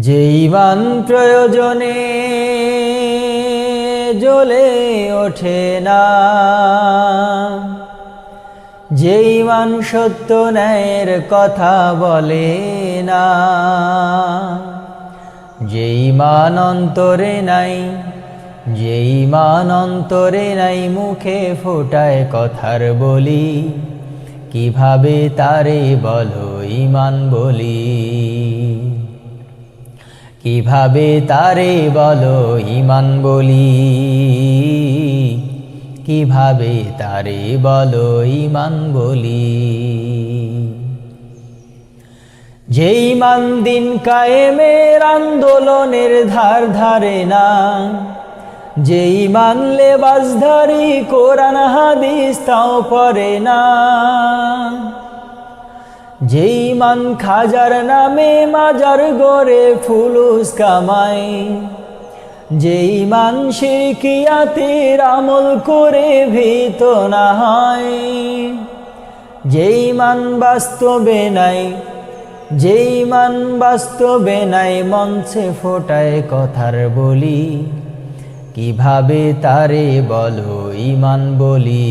যে ইমান প্রয়োজনে জ্বলে ওঠে না। যে ইমান সত্য ন্যায়ের কথা বলে না। যে ইমান অন্তরে নাই যে ইমান অন্তরে নাই মুখে ফোটায় কথার বলি, কীভাবে তারে বলো ইমান বলি? কীভাবে তারে বলো ইমান বলি? কীভাবে তারে বলো ইমান বলি? যেই মান দিন কায়েমের আন্দোলনের ধার ধারে না, যেই মানলে বাজধারি কোরআন হাদিস তাও পরে না। যেই মান খাজার নামে মাজার গড়ে ফুলুস কামাই। যেই মান শিরকিয়াতের আমল করে ভীত না হয়। যেই মান বাস্তবে নাই, যেই মান বাস্তবে নাই, মঞ্চে ফোটায় কথার বলি। কীভাবে তারে বলো ইমান বলি?